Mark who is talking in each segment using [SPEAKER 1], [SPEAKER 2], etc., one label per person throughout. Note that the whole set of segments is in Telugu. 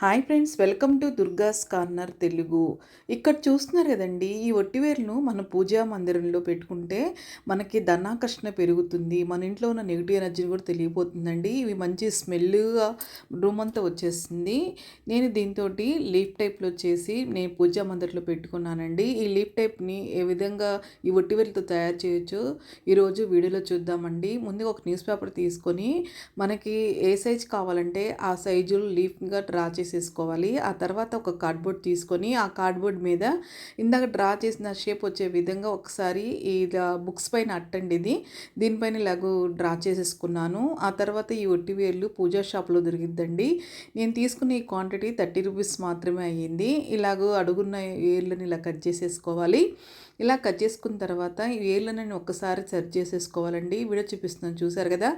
[SPEAKER 1] Hi friends welcome to Durga's corner Telugu. ఇక్కడ చూస్తున్నారు కదండి ఈ ఒట్టివేర్లను మన పూజా మందిరంలో పెట్టుకుంటే మనకి ధనాకర్షణ పెరుగుతుంది మన ఇంట్లో ఉన్న నెగిటివ్ ఎనర్జీని కూడా తెలియపోతుందండి. ఇవి మంచి స్మెల్గా రూమ్ అంతా వచ్చేస్తుంది. నేను దీంతో లీఫ్ టైప్లో చేసి నేను పూజా మందిరంలో పెట్టుకున్నానండి. ఈ లీఫ్ టైప్ని ఏ విధంగా ఈ ఒట్టివేర్లతో తయారు చేయొచ్చు ఈరోజు వీడియోలో చూద్దామండి. ముందుగా ఒక న్యూస్ పేపర్ తీసుకొని మనకి ఏ సైజ్ కావాలంటే ఆ సైజు లీఫ్గా డ్రా వేసేసుకోవాలి ఆ తర్వాత ఒక కార్డ్బోర్డ్ తీసుకొని ఆ కార్డ్బోర్డ్ మీద ఇందాక డ్రా చేసిన షేప్ వచ్చే విధంగా ఒకసారి ఈ బుక్స్ పైన అట్టండి ఇది. దీనిపైన ఇలాగూ డ్రా చేసేసుకున్నాను. ఆ తర్వాత ఈ ఒట్టివేర్లు పూజా షాప్లో దొరికిద్దండి. నేను తీసుకున్న ఈ క్వాంటిటీ థర్టీ రూపీస్ మాత్రమే అయ్యింది. ఇలాగ అడుగున్న వేర్లను ఇలా కట్ చేసేసుకోవాలి. ఇలా కట్ చేసుకున్న తర్వాత ఈ వేర్లను ఒక్కసారి సెర్చ్ చేసేసుకోవాలండి. వీడియో చూపిస్తున్నాను చూసారు కదా?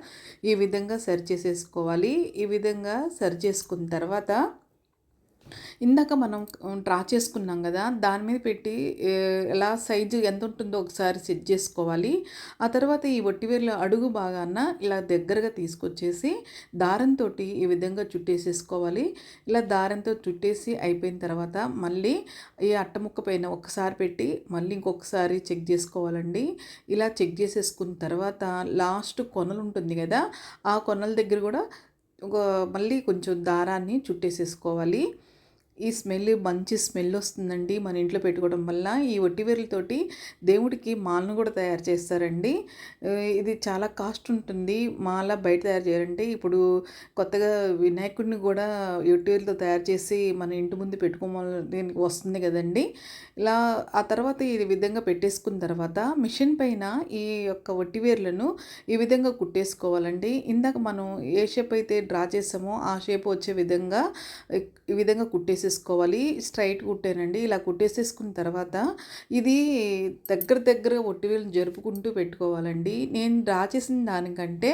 [SPEAKER 1] ఈ విధంగా సెర్చ్ చేసేసుకోవాలి. ఈ విధంగా సెర్చ్ చేసుకున్న తర్వాత ఇందాక మనం డ్రా చేసుకున్నాం కదా దాని మీద పెట్టి ఎలా సైజు ఎంత ఉంటుందో ఒకసారి సెట్ చేసుకోవాలి. ఆ తర్వాత ఈ ఒట్టివేర్ల అడుగు భాగాన ఇలా దగ్గరగా తీసుకొచ్చేసి దారంతో ఈ విధంగా చుట్టేసేసుకోవాలి. ఇలా దారంతో చుట్టేసి అయిపోయిన తర్వాత మళ్ళీ ఈ అట్టముక్క పైన ఒకసారి పెట్టి మళ్ళీ ఇంకొకసారి చెక్ చేసుకోవాలండి. ఇలా చెక్ చేసేసుకున్న తర్వాత లాస్ట్ కొనలు ఉంటుంది కదా ఆ కొనల దగ్గర కూడా ఒక మళ్ళీ కొంచెం దారాన్ని చుట్టేసేసుకోవాలి. ఈ స్మెల్ మంచి స్మెల్ వస్తుందండి మన ఇంట్లో పెట్టుకోవడం వల్ల. ఈ ఒట్టివేర్లతోటి దేవుడికి మాలను కూడా తయారు చేస్తారండి. ఇది చాలా కాస్ట్ ఉంటుంది. మాల బయట తయారు చేయాలంటే ఇప్పుడు కొత్తగా వినాయకుడిని కూడా ఒట్టివేర్లతో తయారు చేసి మన ఇంటి ముందు పెట్టుకోమని వస్తుంది కదండి. ఇలా ఆ తర్వాత ఈ విధంగా పెట్టేసుకున్న తర్వాత మిషన్ పైన ఈ యొక్క ఒట్టివేర్లను ఈ విధంగా కుట్టేసుకోవాలండి. ఇందాక మనం ఏ షేప్ అయితే డ్రా చేసామో ఆ షేప్ వచ్చే విధంగా ఈ విధంగా కుట్టేసి కుట్టేసేసుకోవాలి స్ట్రైట్ కుట్టానండి. ఇలా కుట్టేసేసుకున్న తర్వాత ఇది దగ్గర దగ్గర ఒట్టివేలు జరుపుకుంటూ పెట్టుకోవాలండి. నేను డ్రా చేసిన దానికంటే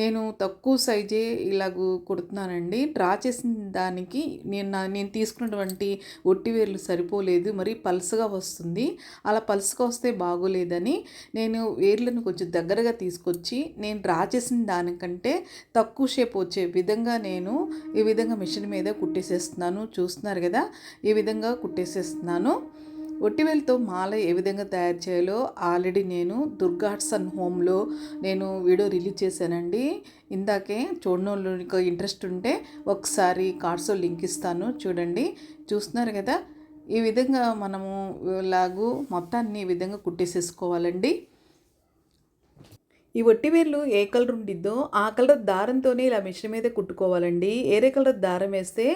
[SPEAKER 1] నేను తక్కువ సైజే ఇలాగ కుడుతున్నానండి. డ్రా చేసిన దానికి నేను నేను తీసుకున్నటువంటి ఒట్టివేలు సరిపోలేదు. మరి పల్సగా వస్తుంది. అలా పల్సగా వస్తే బాగోలేదని నేను వేర్లను కొంచెం దగ్గరగా తీసుకొచ్చి నేను డ్రా చేసిన దానికంటే తక్కువ షేప్ వచ్చే విధంగా నేను ఈ విధంగా మిషన్ మీద కుట్టేసేస్తున్నాను. చూస్తున్నారు? చూస్తున్నారు కదా ఈ విధంగా కుట్టేసేస్తున్నాను. ఒట్టివేలతో మాల ఏ విధంగా తయారు చేయాలో ఆల్రెడీ నేను దుర్గాట్స్ అండ్ హోమ్లో నేను వీడియో రిలీజ్ చేశానండి. ఇందాకే చూడడంలో ఇంట్రెస్ట్ ఉంటే ఒకసారి కార్డ్స్లో లింక్ ఇస్తాను చూడండి. చూస్తున్నారు కదా ఈ విధంగా మనము లాగు మొత్తాన్ని ఈ విధంగా కుట్టేసేసుకోవాలండి. ఈ వేర్లు ఏ కలర్ ఉండిద్దో ఆ కలర్ దారంతోనే ఇలా మిషన్ మీద కుట్టుకోవాలండి. ఏరే కలర్ దారం వేస్తే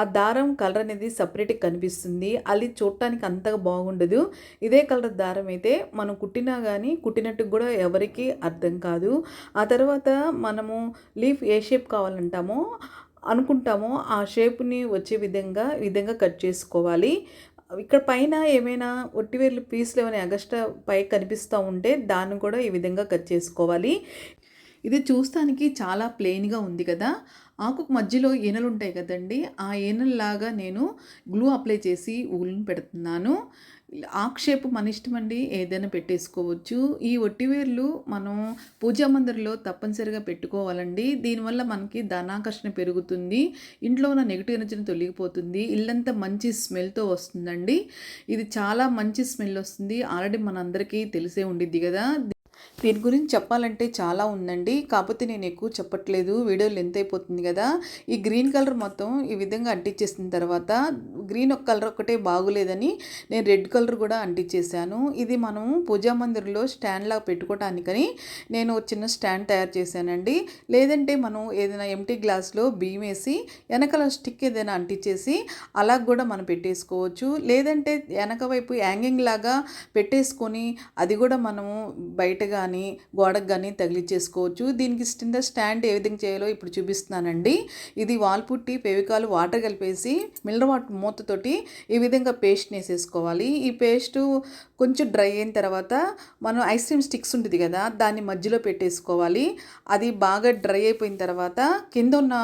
[SPEAKER 1] ఆ దారం కలర్ అనేది సపరేట్గా కనిపిస్తుంది. అది చూడటానికి అంతగా బాగుండదు. ఇదే కలర్ దారం అయితే మనం కుట్టినా కానీ కుట్టినట్టు కూడా ఎవరికి అర్థం కాదు. ఆ తర్వాత మనము లీఫ్ ఏ షేప్ కావాలంటామో అనుకుంటామో ఆ షేప్ని వచ్చే విధంగా విధంగా కట్ చేసుకోవాలి. ఇక్కడ పైన ఏమైనా ఒట్టివేర్లు పీసులు ఏమైనా అగస్ట్రా పై కనిపిస్తూ ఉంటే దాన్ని కూడా ఈ విధంగా కట్ చేసుకోవాలి. ఇది చూస్తానికి చాలా ప్లెయిన్గా ఉంది కదా. ఆకుకు మధ్యలో ఈనెలు ఉంటాయి కదండి. ఆ ఏనల్లాగా నేను గ్లూ అప్లై చేసి ఊళ్ళని పెడుతున్నాను. ఆక్షేపు మన ఇష్టమండి ఏదైనా పెట్టేసుకోవచ్చు. ఈ ఒట్టివేర్లు మనం పూజా మందిరంలో తప్పనిసరిగా పెట్టుకోవాలండి. దీనివల్ల మనకి ధనాకర్షణ పెరుగుతుంది. ఇంట్లో ఉన్న నెగిటివ్ ఎనర్జీని తొలగిపోతుంది. ఇల్లంతా మంచి స్మెల్తో వస్తుందండి. ఇది చాలా మంచి స్మెల్ వస్తుంది. ఆల్రెడీ మనందరికీ తెలిసే ఉండిద్ది కదా. దీని గురించి చెప్పాలంటే చాలా ఉందండి. కాకపోతే నేను ఎక్కువ చెప్పట్లేదు. వీడియో లెంత్ అయిపోతుంది కదా. ఈ గ్రీన్ కలర్ మొత్తం ఈ విధంగా అంటించేసిన తర్వాత గ్రీన్ ఒక కలర్ ఒకటే బాగులేదని నేను రెడ్ కలర్ కూడా అంటించేసాను ఇది మనం పూజా మందిర్లో స్టాండ్ లాగా పెట్టుకోవటానికని నేను చిన్న స్టాండ్ తయారు చేశానండి. లేదంటే మనం ఏదైనా ఎంటీ గ్లాస్లో బియ్యం వేసి వెనకాల స్టిక్ ఏదైనా అంటించేసి అలా కూడా మనం పెట్టేసుకోవచ్చు. లేదంటే వెనక వైపు యాంగింగ్ లాగా పెట్టేసుకొని అది కూడా మనము బయట కానీ గోడకు కానీ తగిలిచ్చేసుకోవచ్చు. దీనికి కింద స్టాండ్ ఏ విధంగా చేయాలో ఇప్పుడు చూపిస్తున్నానండి. ఇది వాల్ పుట్టి పెవికాలు వాటర్ కలిపేసి మినరల్ వాటర్ మూతతోటి ఈ విధంగా పేస్ట్ వేసేసుకోవాలి. ఈ పేస్టు కొంచెం డ్రై అయిన తర్వాత మనం ఐస్ క్రీమ్ స్టిక్స్ ఉంటుంది కదా దాన్ని మధ్యలో పెట్టేసుకోవాలి. అది బాగా డ్రై అయిపోయిన తర్వాత కింద ఉన్న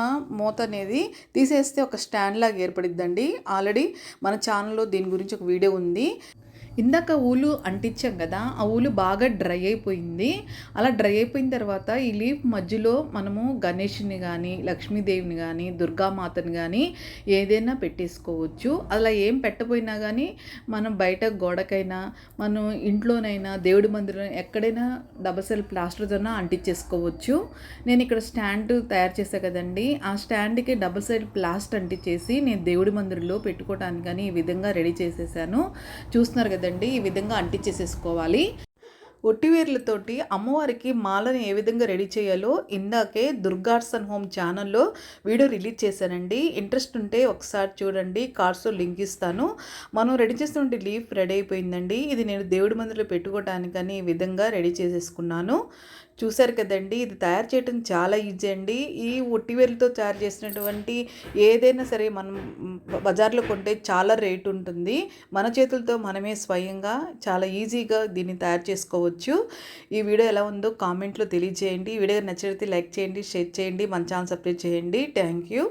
[SPEAKER 1] మూత అనేది తీసేస్తే ఒక స్టాండ్ లాగా ఏర్పడిద్దండి. ఆల్రెడీ మన ఛానల్లో దీని గురించి ఒక వీడియో ఉంది. ఇందాక ఊలు అంటించాం కదా ఆ ఊలు బాగా డ్రై అయిపోయింది. అలా డ్రై అయిపోయిన తర్వాత ఈ లీఫ్ మధ్యలో మనము గణేష్ని కానీ లక్ష్మీదేవిని కానీ దుర్గామాతని కానీ ఏదైనా పెట్టేసుకోవచ్చు. అలా ఏం పెట్టపోయినా కానీ మనం బయట గోడకైనా మనం ఇంట్లోనైనా దేవుడి మందిరం ఎక్కడైనా డబసెల్ సెల్ అంటించేసుకోవచ్చు. నేను ఇక్కడ స్టాండ్ తయారు చేసా కదండి ఆ స్టాండ్కి డబల్ సైడ్ ప్లాస్ట్ అంటించేసి నేను దేవుడి మందిరంలో పెట్టుకోవటానికి కానీ ఈ విధంగా రెడీ చేసేసాను. చూస్తున్నారు కదా కదండి? ఈ విధంగా అంటించేసేసుకోవాలి. ఒట్టివేర్లతోటి అమ్మవారికి మాలను ఏ విధంగా రెడీ చేయాలో ఇందాకే దుర్గార్సన్ హోమ్ ఛానల్లో వీడియో రిలీజ్ చేశానండి. ఇంట్రెస్ట్ ఉంటే ఒకసారి చూడండి కార్డ్స్లో లింక్ ఇస్తాను. మనం రెడీ చేస్తున్న లీఫ్ రెడీ అయిపోయిందండి. ఇది నేను దేవుడి మందిలో పెట్టుకోవటానికని ఈ విధంగా రెడీ చేసేసుకున్నాను. చూశారు కదండి ఇది తయారు చేయడం చాలా ఈజీ అండి. ఈ ఒట్టివేరులతో తయారు చేసినటువంటి ఏదైనా సరే మనం బజార్లో కొంటే చాలా రేటు ఉంటుంది. మన చేతులతో మనమే స్వయంగా చాలా ఈజీగా దీన్ని తయారు చేసుకోవచ్చు. చేసుకోవచ్చు ఈ వీడియో ఎలా ఉందో కామెంట్లో తెలియజేయండి. ఈ వీడియో నచ్చితే లైక్ చేయండి షేర్ చేయండి మన ఛానల్ సబ్స్క్రైబ్ చేయండి. Thank you.